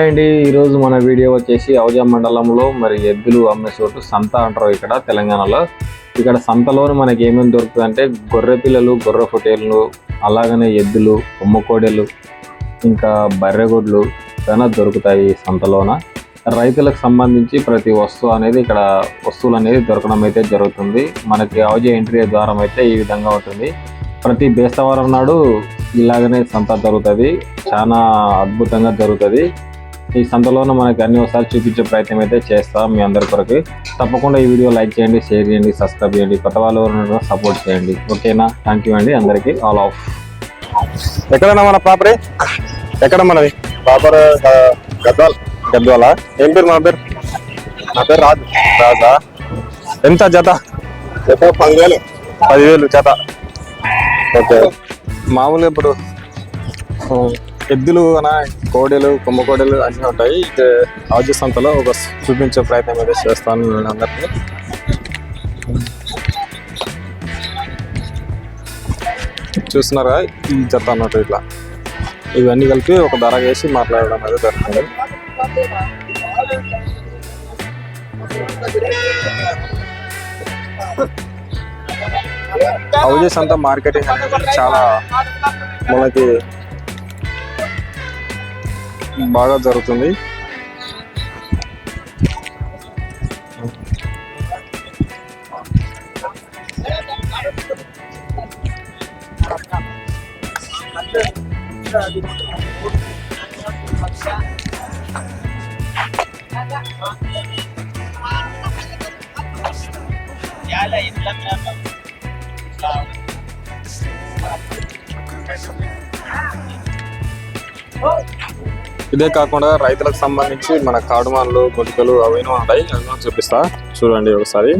అండి ఈరోజు మన వీడియో వచ్చేసి ఔజా మండలంలో మరి ఎద్దులు అమ్మే చోటు సంత అంటారు ఇక్కడ తెలంగాణలో. ఇక్కడ సంతలోని మనకి ఏమేమి దొరుకుతుంది అంటే గొర్రె పిల్లలు గొర్రె పొటేళ్ళు అలాగనే ఎద్దులు కొమ్మ ఇంకా బర్రెగొడ్లు చాలా దొరుకుతాయి సంతలోన. రైతులకు సంబంధించి ప్రతి వస్తువు అనేది ఇక్కడ వస్తువులు అనేది దొరకడం అయితే జరుగుతుంది. మనకి ఔజా ఎంట్రీ ద్వారం అయితే ఈ విధంగా ఉంటుంది. ప్రతి బేస్తవారం నాడు ఇలాగనే సంత జరుగుతుంది. చాలా అద్భుతంగా జరుగుతుంది. ఈ సంతలోనే మనకి అన్ని ఒకసారి చూపించే ప్రయత్నం అయితే చేస్తాం మీ అందరి కొరకు. తప్పకుండా ఈ వీడియో లైక్ చేయండి షేర్ చేయండి సబ్స్క్రైబ్ చేయండి. కొత్త వాళ్ళు సపోర్ట్ చేయండి. ఓకేనా? థ్యాంక్ యూ అండి అందరికీ. ఆల్ ఆఫ్ ఎక్కడన్నా మన ప్రాపరే ఎక్కడ మనది? బాబర్ గద్వాల్. గద్వాల? ఏం పేరు మన పేరు? నా పేరు రాజు. రాజా. ఎంత జత? చెప్ప పదివేలు. పదివేలు జత. ఓకే. మామూలుగా ఇప్పుడు ఎద్దులు అన కోడెలు కుంభకోడెలు అన్నీ ఉంటాయి. ఇది ఆజు సంతలో ఒక చూపించే ప్రయత్నం అయితే చేస్తాను నేను అందరికీ చూస్తున్నారా ఈ జత అన్నట్టు ఇట్లా. ఇవన్నీ కలిపి ఒక ధర వేసి మాట్లాడడం అనేది జరుగుతుంది హౌజెస్ అంతా మార్కెటింగ్ అనేది చాలా మనకి బాగా జరుగుతుంది. ఇదే కాకుండా రైతులకు సంబంధించి మన కాడుమాన్లు గొలికలు అవన్నీ ఉంటాయి. అవి చూపిస్తా. చూడండి ఒకసారి.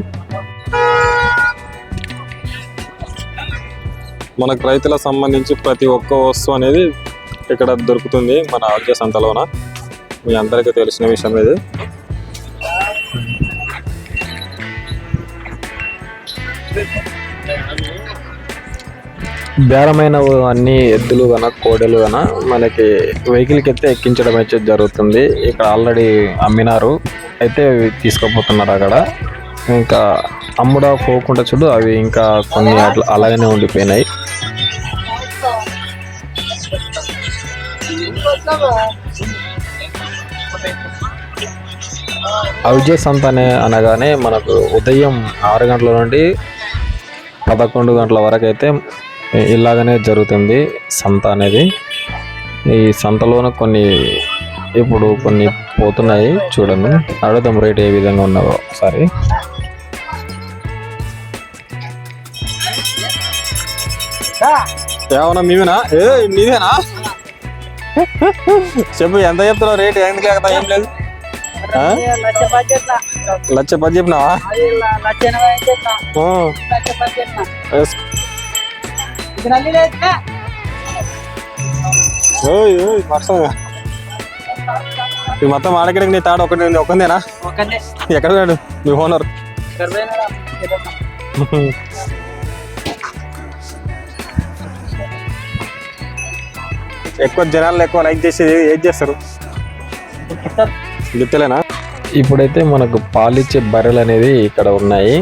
మనకు రైతులకు సంబంధించి ప్రతి ఒక్క వస్తువు అనేది ఇక్కడ దొరుకుతుంది మన ఆరోగ్య సంతలోన మీ అందరికీ తెలిసిన విషయం ఇది. బేరమైన అన్ని ఎద్దులు గన కోడెలు గన మనకి వెహికల్కి అయితే ఎక్కించడం అయితే జరుగుతుంది. ఇక్కడ ఆల్రెడీ అమ్మినారు. అయితే తీసుకుపోతున్నారు అక్కడ. ఇంకా అమ్ముడా పోకుండా చూడు అవి ఇంకా కొన్ని అట్లా అలాగనే ఉండిపోయినాయి. అవిజయ సంత అనగానే మనకు ఉదయం ఆరు గంటల నుండి పదకొండు గంటల వరకు అయితే ఇలాగనే జరుగుతుంది సంత అనేది. ఈ సంతలోన కొన్ని ఇప్పుడు కొన్ని పోతున్నాయి చూడండి. అడుగుదాం రేట్ ఏ విధంగా ఉన్నావో ఒకసారి. ఏమన్నా మీవేనా? ఏ నీదేనా చెప్పు ఎంత చెప్తున్నావు రేట్? ఎందుకు ఎక్కడ ఏం లేదు? లక్ష పది చెప్పినావా? ఓయ్ ఓయ్ వర్షం ఈ మొత్తం ఆడకడికి నీ తాడు ఒకటి ఉంది ఒకందేనా ఒకనే ఎక్కడ పోయాడు మీ ఓనర్. ఎక్కువ జనాలు ఎక్కువ లైక్ చేసేది ఏది చేస్తారు? గిత్తలేనా ఇప్పుడైతే మనకు పాలిచ్చే బర్రెలు అనేది ఇక్కడ ఉన్నాయి.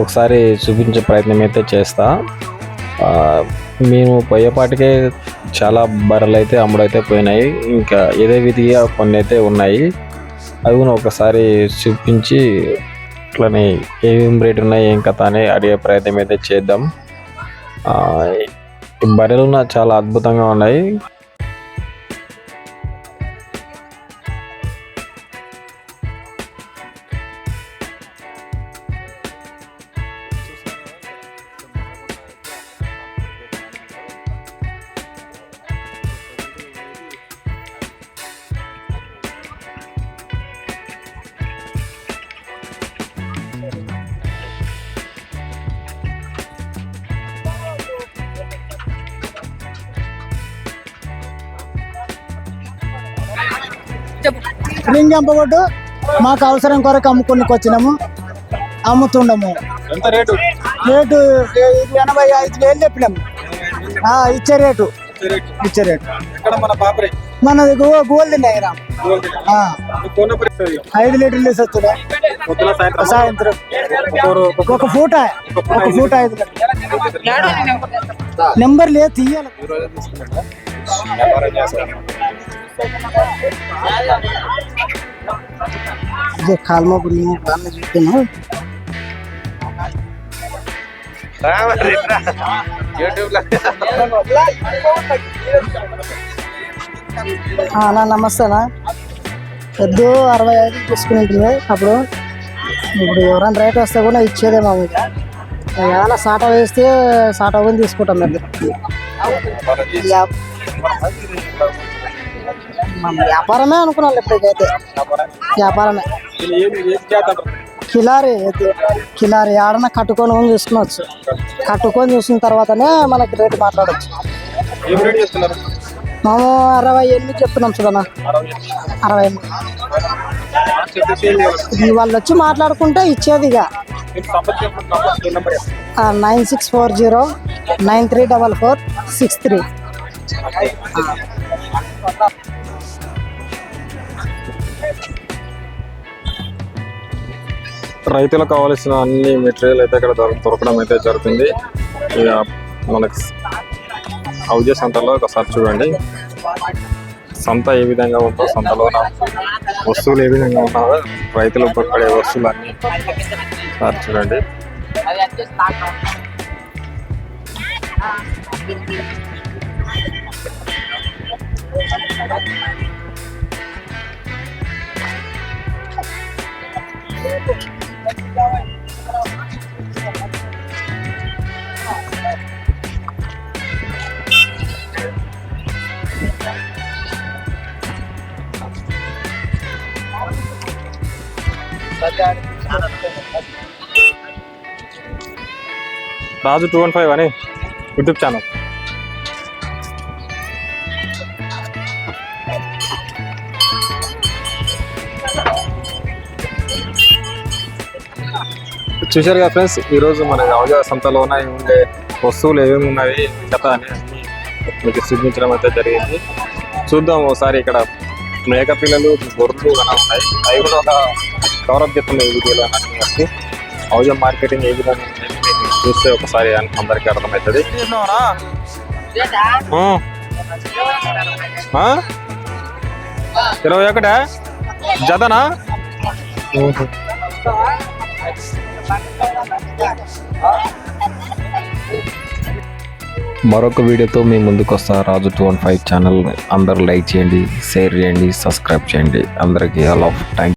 ఒకసారి చూపించే ప్రయత్నం అయితే చేస్తా. మేము పోయేపాటికే చాలా బర్రెలు అయితే అమ్ముడైతే పోయినాయి. ఇంకా ఇదే విధిగా కొన్ని అయితే ఉన్నాయి. అవి కూడా ఒకసారి చూపించి అట్లనే ఏమేమి రేట్ ఉన్నాయి ఏం కథ అని అడిగే ప్రయత్నం అయితే చేద్దాం. బర్రెలు చాలా అద్భుతంగా ఉన్నాయి. లింగంపగొట్టు మాకు అవసరం కొరకు అమ్ముకునికి వచ్చినాము అమ్ముతుండము. రేటు? ఎనభై ఐదు వేలు చెప్పినాము. ఇచ్చే రేటు. ఇచ్చే రేటు. మన గోల్డ్ ఐదు లీటర్లు పొద్దున సాయంత్రం. ఒక పూట. ఒక పూట ఐదు నెంబర్ లేదు తీయాలి. ఇదే కాల్మో బాగా చెప్పాను ఆ, అన్నా నమస్తేనా ఎద్దు అరవై ఐదు తీసుకుని ఉంటుంది అప్పుడు ఇప్పుడు ఎవరైనా రేట్ వస్తే కూడా ఇచ్చేదేమో మీకు ఏమైనా సాట వేస్తే సాట కొని తీసుకుంటాం మీరు వ్యా- మన వ్యాపారమే అనుకున్నాను ఇప్పటికైతే. వ్యాపారమే. కిలారి కిలారి ఆడన కట్టుకొని కొని చూసుకోవచ్చు కట్టుకొని చూసిన తర్వాతనే మనకి రేటు మాట్లాడవచ్చు మేము అరవై ఎనిమిది చెప్తున్నాం చూడన్న. అరవై ఎనిమిది. వాళ్ళు వచ్చి మాట్లాడుకుంటే ఇచ్చేది ఇక. Nine six four zero nine three double four six three. రైతులకు కావాల్సిన అన్ని మెటీరియల్ అయితే ఇక్కడ దొరకడం అయితే జరుగుతుంది ఇక మనకి హౌజ సంతలో ఒకసారి చూడండి సంత ఏ విధంగా ఉందో సంతలో వస్తువులు ఏ విధంగా ఉన్నాయో రైతులు ఉపయోగపడే వస్తువులు అన్ని ఒకసారి చూడండి Thank you. Raju two one five అని యూట్యూబ్ ఛానల్ చూశారు కదా ఫ్రెండ్స్ ఈరోజు మన సంతలో సంతలోన ఉండే వస్తువులు ఏమేమి ఉన్నాయి కథ అని మీకు చూపించడం అయితే జరిగింది. చూద్దాం ఒకసారి ఇక్కడ మేక పిల్లలు గొర్రెలు కూడా ఉన్నాయి. అవి కూడా ఒక కవరప్ చెప్తున్నాయి ఈ వీడియోలో అన్ని హౌజా మార్కెటింగ్ ఏ విధంగా చూస్తే ఒకసారి అందరికీ అర్థమవుతుంది? ఇరవై ఒకటా జతనా? మరొక వీడియోతో మీ ముందుకు వస్తా. Raju two one five channel అందరూ లైక్ చేయండి షేర్ చేయండి సబ్స్క్రైబ్ చేయండి. అందరికీ ఆల్ ఆఫ్ థ్యాంక్